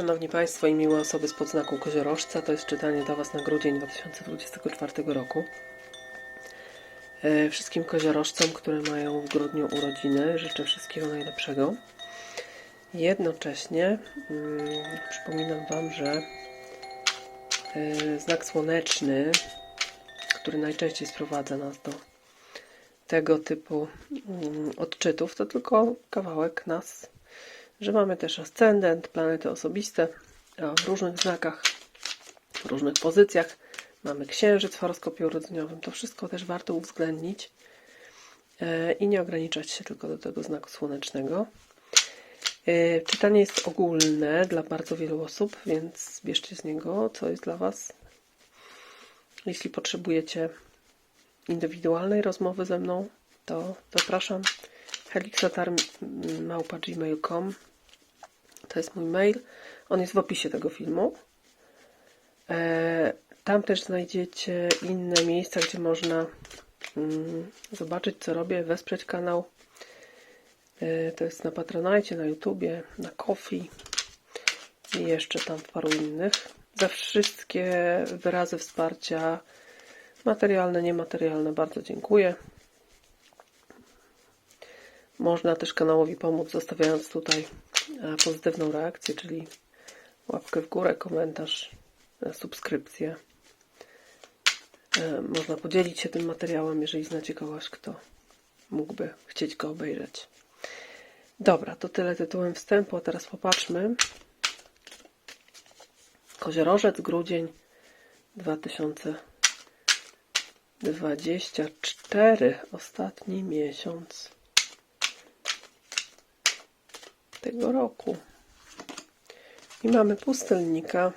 Szanowni Państwo i miłe osoby z podznaku Koziorożca, to jest czytanie dla Was na grudzień 2024 roku. E, Wszystkim koziorożcom, które mają w grudniu urodziny, życzę wszystkiego najlepszego. Jednocześnie mm, przypominam Wam, że e, znak słoneczny, który najczęściej sprowadza nas do tego typu mm, odczytów, to tylko kawałek nas że mamy też ascendent, planety osobiste w różnych znakach, w różnych pozycjach. Mamy księżyc w horoskopie urodzeniowym. To wszystko też warto uwzględnić e, i nie ograniczać się tylko do tego znaku słonecznego. E, Czytanie jest ogólne dla bardzo wielu osób, więc bierzcie z niego, co jest dla Was. Jeśli potrzebujecie indywidualnej rozmowy ze mną, to zapraszam helixatar.gmail.com To jest mój mail. On jest w opisie tego filmu. E, Tam też znajdziecie inne miejsca, gdzie można mm, zobaczyć, co robię, wesprzeć kanał. E, To jest na Patronite, na YouTubie, na Kofi i jeszcze tam paru innych. Za wszystkie wyrazy wsparcia materialne, niematerialne bardzo dziękuję. Można też kanałowi pomóc, zostawiając tutaj e, pozytywną reakcję, czyli łapkę w górę, komentarz, e, subskrypcję. E, Można podzielić się tym materiałem, jeżeli znacie kogoś, kto mógłby chcieć go obejrzeć. Dobra, to tyle tytułem wstępu, a teraz popatrzmy. Koziorożec, grudzień 2024, ostatni miesiąc tego roku. I mamy pustelnika,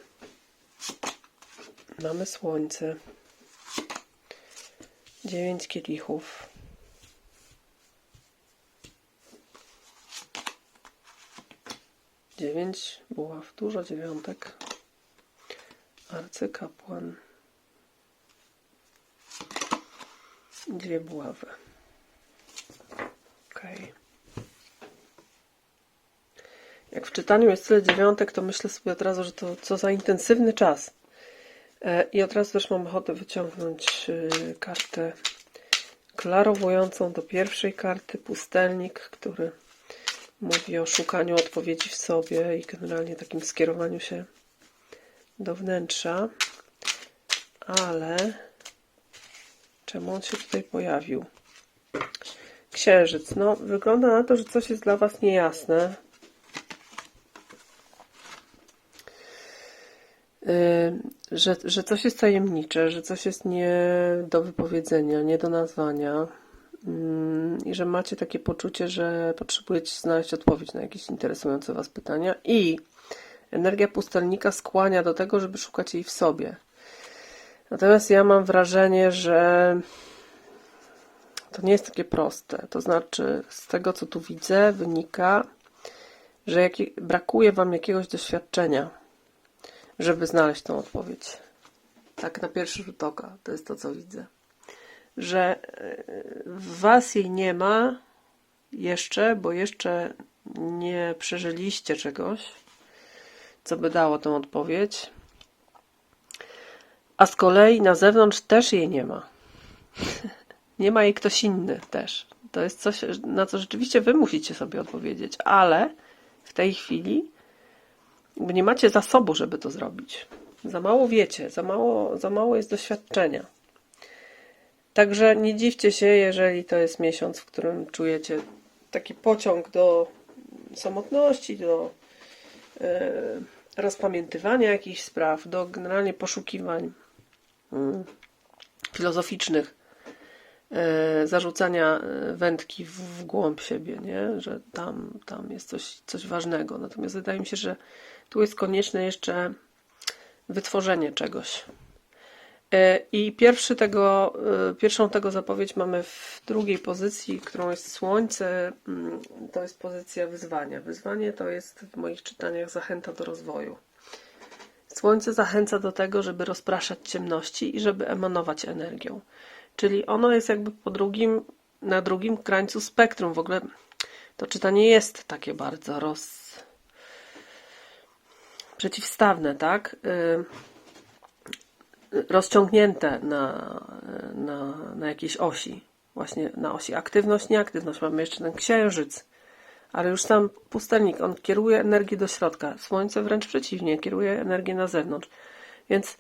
mamy słońce, dziewięć kielichów, dziewięć buław, dużo dziewiątek, arcykapłan, dwie buławy. Okej. Okay. Jak w czytaniu jest tyle dziewiątek, to myślę sobie od razu, że to co za intensywny czas. E, I od razu też mam ochotę wyciągnąć e, kartę klarowującą do pierwszej karty, pustelnik, który mówi o szukaniu odpowiedzi w sobie i generalnie takim skierowaniu się do wnętrza. Ale czemu on się tutaj pojawił? Księżyc. No, wygląda na to, że coś jest dla Was niejasne. Że, że coś jest tajemnicze, że coś jest nie do wypowiedzenia, nie do nazwania i że macie takie poczucie, że potrzebujecie znaleźć odpowiedź na jakieś interesujące Was pytania i energia pustelnika skłania do tego, żeby szukać jej w sobie. Natomiast ja mam wrażenie, że to nie jest takie proste. To znaczy, z tego co tu widzę, wynika, że jaki, brakuje Wam jakiegoś doświadczenia żeby znaleźć tą odpowiedź. Tak na pierwszy rzut oka, to jest to, co widzę. Że w Was jej nie ma jeszcze, bo jeszcze nie przeżyliście czegoś, co by dało tą odpowiedź. A z kolei na zewnątrz też jej nie ma. nie ma jej ktoś inny też. To jest coś, na co rzeczywiście Wy musicie sobie odpowiedzieć, ale w tej chwili nie macie zasobu, żeby to zrobić. Za mało wiecie, za mało, za mało jest doświadczenia. Także nie dziwcie się, jeżeli to jest miesiąc, w którym czujecie taki pociąg do samotności, do e, rozpamiętywania jakichś spraw, do generalnie poszukiwań mm, filozoficznych, e, zarzucania e, wędki w, w głąb siebie, nie? że tam, tam jest coś, coś ważnego. Natomiast wydaje mi się, że tu jest konieczne jeszcze wytworzenie czegoś. E, I pierwszy tego, e, pierwszą tego zapowiedź mamy w drugiej pozycji, którą jest Słońce. Mm, to jest pozycja wyzwania. Wyzwanie to jest w moich czytaniach zachęta do rozwoju. Słońce zachęca do tego, żeby rozpraszać ciemności i żeby emanować energią. Czyli ono jest jakby po drugim, na drugim krańcu spektrum. W ogóle to czytanie jest takie bardzo roz, przeciwstawne, tak? Y, rozciągnięte na, na, na jakiejś osi. Właśnie na osi aktywność, nieaktywność. Mamy jeszcze ten księżyc, ale już sam pustelnik, on kieruje energię do środka. Słońce wręcz przeciwnie, kieruje energię na zewnątrz. Więc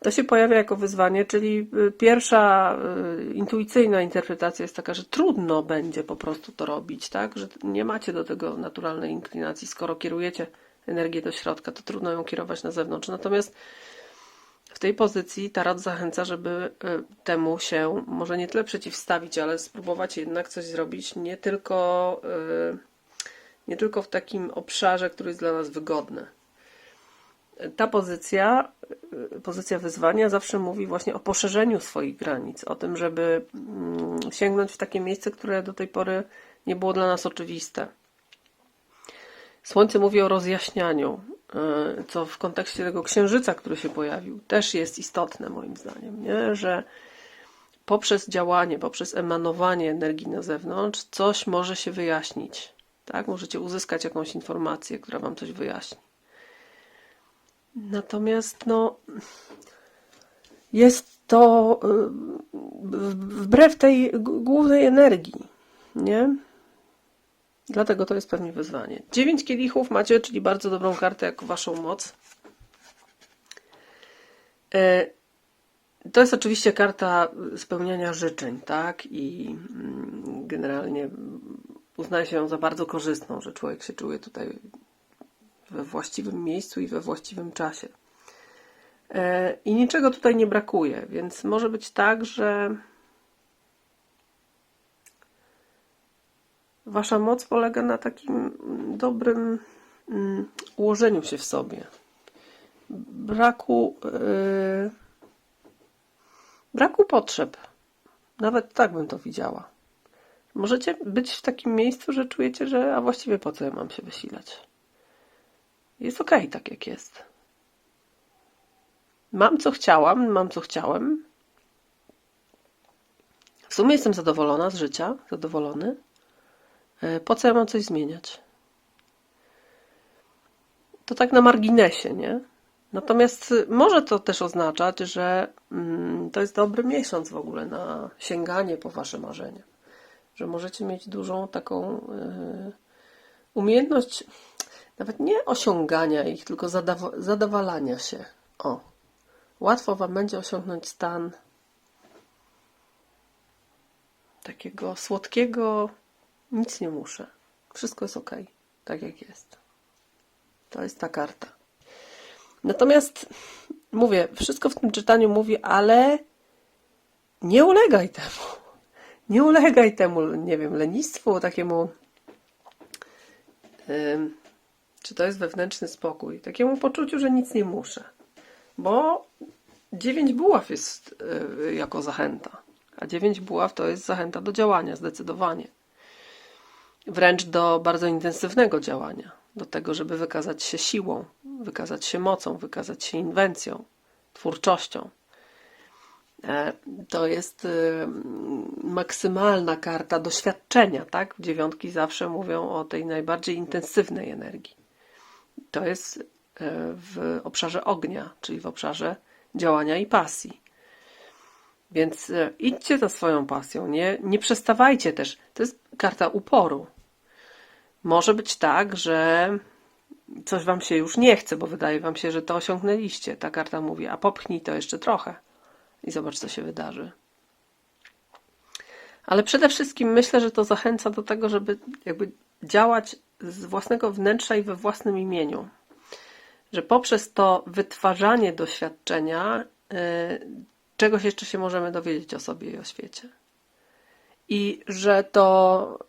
to się pojawia jako wyzwanie, czyli y, pierwsza y, intuicyjna interpretacja jest taka, że trudno będzie po prostu to robić, tak? Że nie macie do tego naturalnej inklinacji. Skoro kierujecie energię do środka, to trudno ją kierować na zewnątrz. Natomiast w tej pozycji tarot zachęca, żeby y, temu się może nie tyle przeciwstawić, ale spróbować jednak coś zrobić nie tylko, y, nie tylko w takim obszarze, który jest dla nas wygodny. Ta pozycja, y, pozycja wyzwania zawsze mówi właśnie o poszerzeniu swoich granic, o tym, żeby mm, sięgnąć w takie miejsce, które do tej pory nie było dla nas oczywiste. Słońce mówi o rozjaśnianiu, y, co w kontekście tego księżyca, który się pojawił, też jest istotne moim zdaniem, nie? że poprzez działanie, poprzez emanowanie energii na zewnątrz, coś może się wyjaśnić. Tak? Możecie uzyskać jakąś informację, która wam coś wyjaśni. Natomiast no, jest to y, wbrew tej głównej energii, nie? Dlatego to jest pewnie wyzwanie. Dziewięć kielichów macie, czyli bardzo dobrą kartę jako waszą moc. E, To jest oczywiście karta spełniania życzeń, tak? I mm, generalnie uznaje się ją za bardzo korzystną, że człowiek się czuje tutaj we właściwym miejscu i we właściwym czasie. E, I niczego tutaj nie brakuje, więc może być tak, że Wasza moc polega na takim dobrym mm, ułożeniu się w sobie. Braku, yy, braku potrzeb. Nawet tak bym to widziała. Możecie być w takim miejscu, że czujecie, że a właściwie po co ja mam się wysilać? Jest okej tak jak jest. Mam co chciałam, mam co chciałem. W sumie jestem zadowolona z życia, zadowolony. E, Po co ja mam coś zmieniać? To tak na marginesie, nie? Natomiast y, może to też oznaczać, że mm, to jest dobry miesiąc w ogóle na sięganie po wasze marzenia. Że możecie mieć dużą taką y, umiejętność nawet nie osiągania ich, tylko zadawa- zadawalania się. O, łatwo wam będzie osiągnąć stan takiego słodkiego, nic nie muszę. Wszystko jest ok, tak jak jest. To jest ta karta. Natomiast mówię, wszystko w tym czytaniu mówi, ale nie ulegaj temu. Nie ulegaj temu, nie wiem, lenistwu, takiemu. ym, czy to jest wewnętrzny spokój? Takiemu poczuciu, że nic nie muszę. Bo dziewięć buław jest y, jako zachęta. A dziewięć buław to jest zachęta do działania, zdecydowanie wręcz do bardzo intensywnego działania, do tego, żeby wykazać się siłą, wykazać się mocą, wykazać się inwencją, twórczością. E, To jest y, maksymalna karta doświadczenia, tak? Dziewiątki zawsze mówią o tej najbardziej intensywnej energii. To jest e, w obszarze ognia, czyli w obszarze działania i pasji. Więc e, idźcie za swoją pasją, nie, nie przestawajcie też. To jest karta uporu. Może być tak, że coś wam się już nie chce, bo wydaje wam się, że to osiągnęliście. Ta karta mówi, a popchnij to jeszcze trochę i zobacz, co się wydarzy. Ale przede wszystkim myślę, że to zachęca do tego, żeby jakby działać z własnego wnętrza i we własnym imieniu. Że poprzez to wytwarzanie doświadczenia yy, czegoś jeszcze się możemy dowiedzieć o sobie i o świecie. I że to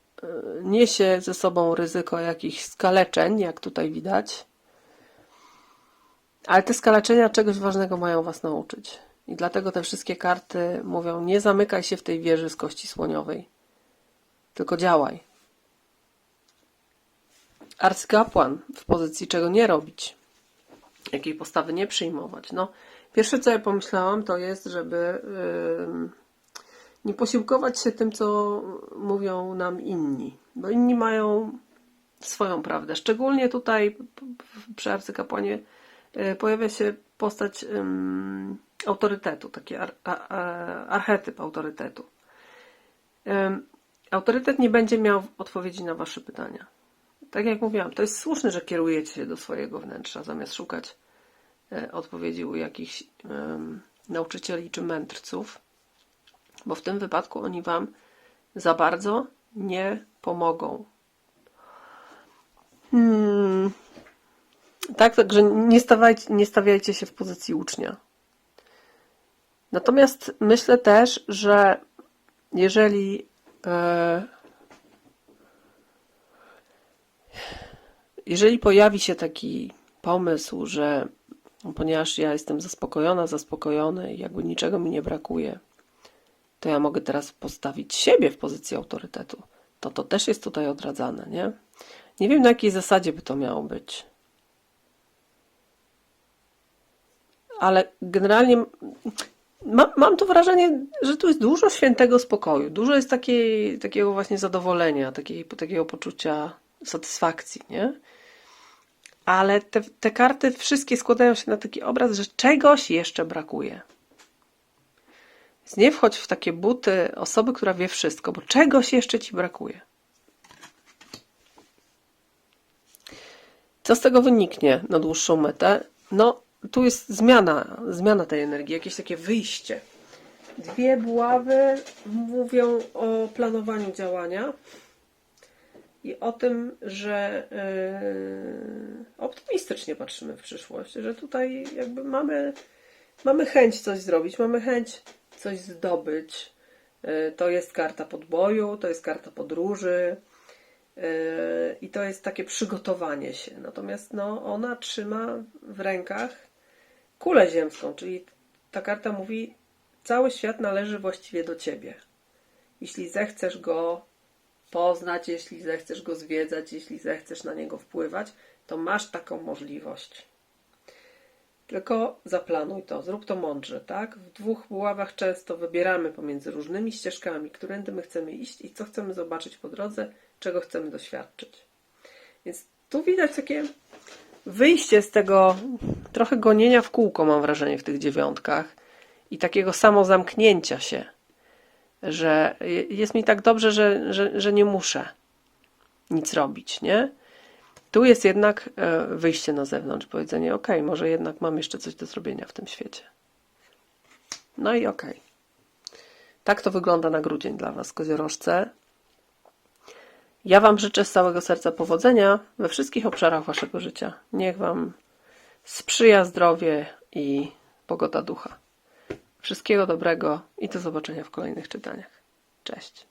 niesie ze sobą ryzyko jakichś skaleczeń, jak tutaj widać. Ale te skaleczenia czegoś ważnego mają Was nauczyć. I dlatego te wszystkie karty mówią: nie zamykaj się w tej wieży z kości słoniowej, tylko działaj. Arcykapłan w pozycji czego nie robić, jakiej postawy nie przyjmować. No, pierwsze co ja pomyślałam, to jest, żeby ym, nie posiłkować się tym, co mówią nam inni, bo inni mają swoją prawdę. Szczególnie tutaj przy arcykapłanie e, pojawia się postać autorytetu, taki archetyp autorytetu. Autorytet nie będzie miał odpowiedzi na Wasze pytania. Tak jak mówiłam, to jest słuszne, że kierujecie się do swojego wnętrza, zamiast szukać e, odpowiedzi u jakichś em, nauczycieli czy mędrców, bo w tym wypadku oni Wam za bardzo nie pomogą. Hmm. Tak, także nie, stawajcie, nie stawiajcie się w pozycji ucznia. Natomiast myślę też, że jeżeli e, jeżeli pojawi się taki pomysł, że ponieważ ja jestem zaspokojona, zaspokojony i jakby niczego mi nie brakuje, to ja mogę teraz postawić siebie w pozycji autorytetu. To to też jest tutaj odradzane, nie? Nie wiem na jakiej zasadzie by to miało być. Ale generalnie mam, mam to wrażenie, że tu jest dużo świętego spokoju, dużo jest takiej, takiego właśnie zadowolenia, takiej, takiego poczucia satysfakcji, nie? Ale te, te karty wszystkie składają się na taki obraz, że czegoś jeszcze brakuje. Więc nie wchodź w takie buty osoby, która wie wszystko, bo czegoś jeszcze ci brakuje. Co z tego wyniknie na dłuższą metę? No, tu jest zmiana, zmiana tej energii, jakieś takie wyjście. Dwie buławy mówią o planowaniu działania i o tym, że yy, optymistycznie patrzymy w przyszłość, że tutaj jakby mamy, mamy chęć coś zrobić, mamy chęć coś zdobyć. Yy, To jest karta podboju, to jest karta podróży yy, i to jest takie przygotowanie się. Natomiast no, ona trzyma w rękach kulę ziemską, czyli ta karta mówi, cały świat należy właściwie do ciebie. Jeśli zechcesz go poznać, jeśli zechcesz go zwiedzać, jeśli zechcesz na niego wpływać, to masz taką możliwość. Tylko zaplanuj to, zrób to mądrze, tak? W dwóch buławach często wybieramy pomiędzy różnymi ścieżkami, którędy my chcemy iść i co chcemy zobaczyć po drodze, czego chcemy doświadczyć. Więc tu widać takie wyjście z tego trochę gonienia w kółko, mam wrażenie, w tych dziewiątkach i takiego samozamknięcia się że jest mi tak dobrze, że, że, że nie muszę nic robić, nie? Tu jest jednak e, wyjście na zewnątrz, powiedzenie, ok, może jednak mam jeszcze coś do zrobienia w tym świecie. No i ok. Tak to wygląda na grudzień dla Was, koziorożce. Ja Wam życzę z całego serca powodzenia we wszystkich obszarach Waszego życia. Niech Wam sprzyja zdrowie i pogoda ducha. Wszystkiego dobrego i do zobaczenia w kolejnych czytaniach. Cześć.